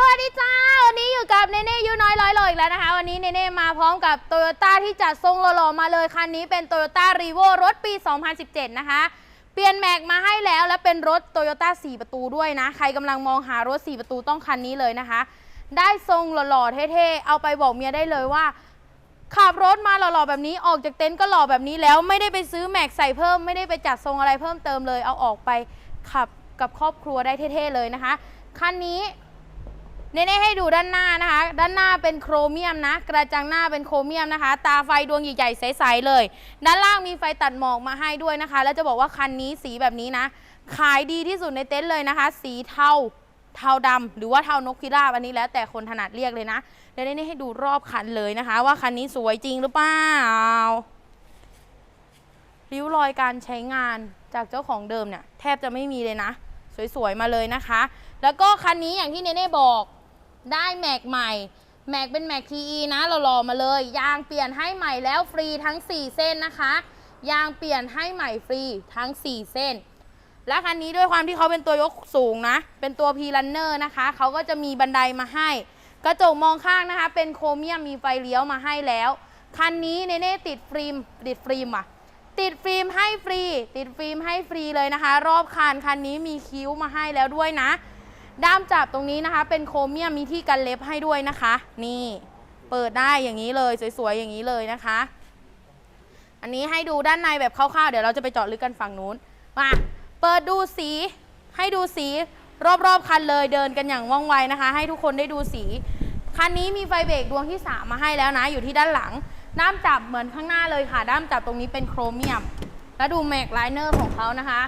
สวัสดีจ้า วันนี้อยู่กับเนเน่ยูน้อยร้อยโลอีกแล้วนะคะ วันนี้เนเน่มาพร้อมกับโตโยต้าที่จัดทรงหล่อๆมาเลย คันนี้เป็นโตโยต้ารีโวรถปี 2017 นะคะ เปลี่ยนแม็กมาให้แล้วและเป็นรถโตโยต้า4ประตูด้วยนะ ใครกำลังมองหารถ 4 ประตูต้องคันนี้เลยนะคะ ได้ทรงหล่อๆเท่ๆ เอาไปบอกเมียได้เลยว่า ขับรถมาหล่อๆแบบนี้ออกจากเต็นท์ก็หล่อแบบนี้แล้วไม่ได้ไปซื้อแม็กใส่เพิ่มไม่ได้ไปจัดทรงอะไรเพิ่มเติมเลย เอาออกไปขับกับครอบครัวได้เท่ๆเลยนะคะคันนี้ เนเน่ให้ดูด้านหน้านะคะ ด้านหน้าเป็นโครเมียมนะ กระจังหน้าเป็นโครเมียมนะคะ ตาไฟดวงใหญ่ๆใสๆเลย ด้านล่างมีไฟตัดหมอกมาให้ด้วยนะคะ แล้วจะบอกว่าคันนี้สีแบบนี้นะ ขายดีที่สุดในเต็นท์เลยนะคะ สีเทาเทาดำหรือว่าเทานกพิราบอันนี้แล้วแต่คนถนัดเรียกเลยนะเดี๋ยวนี้ให้ดูรอบคันเลยนะคะ ว่าคันนี้สวยจริงหรือเปล่าริ้วรอยการใช้งานจากเจ้าของเดิมเนี่ยแทบจะไม่มีเลยนะ สวยๆมาเลยนะคะ แล้วก็คันนี้อย่างที่เนเน่บอก ได้แม็กใหม่ แม็กเป็นแม็ก TE นะเรารอมาเลย ยางเปลี่ยนให้ใหม่แล้วฟรีทั้ง 4 เส้นนะคะ ยางเปลี่ยนให้ใหม่ฟรีทั้ง 4 เส้น และคันนี้ด้วยความที่เขาเป็นตัวยกสูงนะ เป็นตัว P Runner นะคะ เขาก็จะมีบันไดมาให้ กระจกมองข้างนะคะ เป็นโครเมียมมีไฟเลี้ยวมาให้แล้ว คันนี้เนเน่ติดฟิล์มติดฟิล์มอะติดฟิล์มให้ฟรี ติดฟิล์มให้ฟรีเลยนะคะ รอบคันคันนี้มีคิ้วมาให้แล้วด้วยนะ ด้ามจับตรงนี้นะคะ เป็นโครเมียมมีที่กันเล็บให้ด้วยนะคะ นี่ เปิดได้อย่างนี้เลยสวยๆอย่างนี้เลยนะคะ อันนี้ให้ดูด้านในแบบคร่าวๆเดี๋ยวเราจะไปเจาะลึกกันฝั่งนู้นมาเปิดดูสีให้ดูสีรอบๆคันเลยเดินกันอย่างว่องไวนะคะ ให้ทุกคนได้ดูสีคันนี้มีไฟเบรกดวงที่ 3 มาให้แล้วนะ อยู่ที่ด้านหลัง ด้ามจับเหมือนข้างหน้าเลยค่ะ ด้ามจับตรงนี้เป็นโครเมียม แล้วดูแม็กไลเนอร์ของเขานะคะ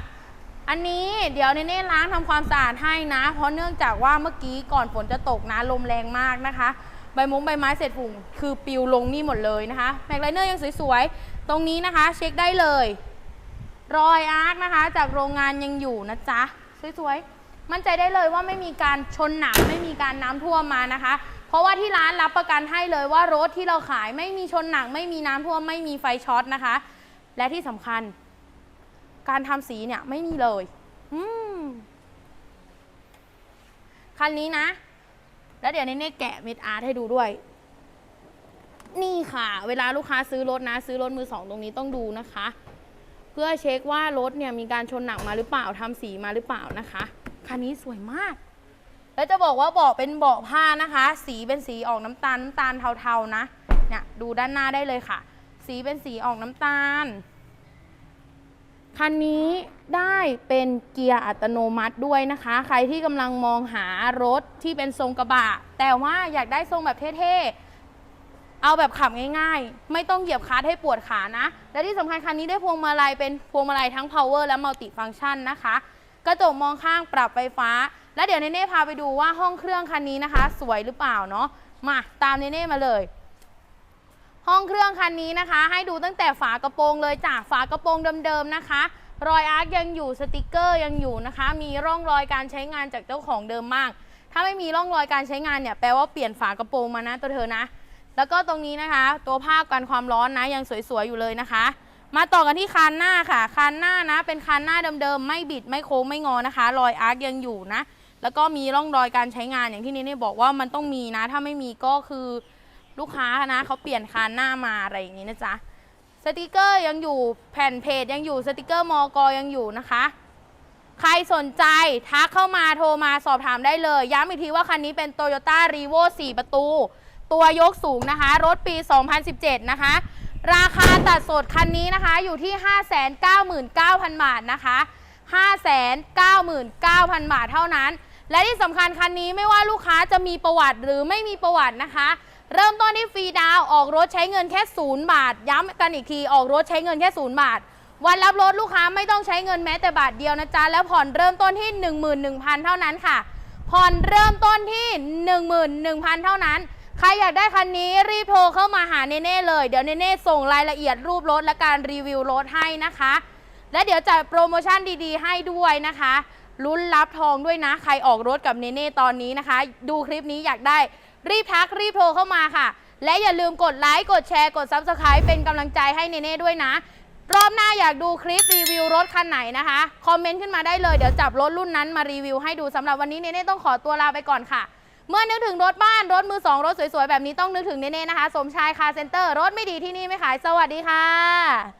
อันนี้เดี๋ยวเนเน่ล้างทำความสะอาดให้นะ เพราะเนื่องจากว่าเมื่อกี้ก่อนฝนจะตกนะลมแรงมากนะคะ ใบมุ้งใบไม้เศษฝุ่นคือปิวลงนี่หมดเลยนะคะแม็กไลเนอร์ยังสวยๆ ตรงนี้นะคะ เช็คได้เลย รอยอาร์คนะคะ จากโรงงานยังอยู่นะจ๊ะสวยๆ มั่นใจได้เลยว่าไม่มีการชนหนักไม่มีการน้ำท่วมมานะคะ เพราะว่าที่ร้านรับประกันให้เลยว่ารถที่เราขายไม่มีชนหนักไม่มีน้ำท่วมไม่มีไฟช็อตนะคะ และที่สำคัญ การทำสีเนี่ยไม่มีเลย อืมคันนี้นะ แล้วเดี๋ยวเน่ๆแกะเม็ดอาร์ตให้ดูด้วย นี่ค่ะ เวลาลูกค้าซื้อรถนะ ซื้อรถมือสองตรงนี้ต้องดูนะคะ เพื่อเช็คว่ารถเนี่ยมีการชนหนักมาหรือเปล่าทำสีมาหรือเปล่านะคะ คันนี้สวยมาก แล้วจะบอกว่าเบาะเป็นเบาะผ้านะคะ สีเป็นสีออกน้ำตาลน้ำตาลเทาๆนะ เนี่ยดูด้านหน้าได้เลยค่ะ สีเป็นสีออกน้ำตาล คันนี้ได้เป็นเกียร์อัตโนมัติด้วยนะคะ ใครที่กำลังมองหารถที่เป็นทรงกระบะ แต่ว่าอยากได้ทรงแบบเท่ๆ เอาแบบขับง่ายๆ ไม่ต้องเหยียบคลัตช์ให้ปวดขานะ และที่สำคัญคันนี้ได้พวงมาลัยเป็นพวงมาลัยทั้ง power และ multi function นะคะ กระจกมองข้างปรับไฟฟ้า และเดี๋ยวเนเน่พาไปดูว่าห้องเครื่องคันนี้นะคะ สวยหรือเปล่าเนาะ มาตามเนเน่มาเลย ห้องเครื่องคันนี้นะคะ ให้ดูตั้งแต่ฝากระโปรงเลยจ้ะฝากระโปรงเดิมๆนะคะ รอยอาร์คยังอยู่สติกเกอร์ยังอยู่นะคะ มีร่องรอยการใช้งานจากเจ้าของเดิมมาก ถ้าไม่มีร่องรอยการใช้งานเนี่ยแปลว่าเปลี่ยนฝากระโปรงมานะตัวเธอนะ แล้วก็ตรงนี้นะคะ ตัวภาพกันความร้อนนะยังสวยๆอยู่เลยนะคะ มาต่อกันที่คานหน้าค่ะ คานหน้านะ เป็นคานหน้าเดิมๆไม่บิดไม่โค้งไม่งอนะคะ รอยอาร์คยังอยู่นะแล้วก็มีร่องรอยการใช้งานอย่างที่นี่นี่บอกว่ามันต้องมีนะ ถ้าไม่มีก็คือ ลูกค้านะเขาเปลี่ยนคานหน้ามาอะไรอย่างนี้นะจ๊ะสติกเกอร์ยังอยู่แผ่นเพจยังอยู่สติกเกอร์มอกอยังอยู่นะคะ ใครสนใจทักเข้ามาโทรมาสอบถามได้เลย ย้ำอีกทีว่าคันนี้เป็น Toyota r e v o 4 ประตู ตัวยกสูงนะคะ รถปี 2017 นะคะ ราคาตัดสดคันนี้นะคะอยู่ที่ 599,000 บาทนะคะ 599,000 บาทเท่านั้น และที่สำคัญคันนี้ไม่ว่าลูกค้าจะมีประวัติหรือไม่มีประวัตินะคะ เริ่มต้นที่ฟรีดาวออกรถใช้เงินแค่ศูนย์บาท ย้ำกันอีกทีออกรถใช้เงินแค่ศูนย์บาท วันรับรถลูกค้าไม่ต้องใช้เงินแม้แต่บาทเดียวนะจ๊ะแล้วผ่อนเริ่มต้นที่ 11,000 เท่านั้นค่ะ ผ่อนเริ่มต้นที่ 11,000 เท่านั้น ใครอยากได้คันนี้รีบโทรเข้ามาหาเนเน่เลยเดี๋ยวเนเน่ส่งรายละเอียดรูปรถและการรีวิวรถให้นะคะ และเดี๋ยวจัดโปรโมชั่นดีๆ ให้ด้วยนะคะลุ้นรับทองด้วยนะ ใครออกรถกับเนเน่ตอนนี้นะคะ ดูคลิปนี้อยากได้ รีบทักรีบโทรเข้ามาค่ะ และอย่าลืมกดไลค์กดแชร์กด Subscribe เป็นกำลังใจให้เนเน่ด้วยนะ รอบหน้าอยากดูคลิปรีวิวรถคันไหนนะคะ คอมเมนต์ขึ้นมาได้เลยเดี๋ยวจับรถรุ่นนั้นมารีวิวให้ดูสำหรับวันนี้เนเน่ต้องขอตัวลาไปก่อนค่ะ เมื่อนึกถึงรถบ้านรถมือสองรถสวยๆแบบนี้ต้องนึกถึงเน่ๆนะคะ สมชายคาเซ็นเตอร์รถไม่ดีที่นี่ไม่ขายสวัสดีค่ะ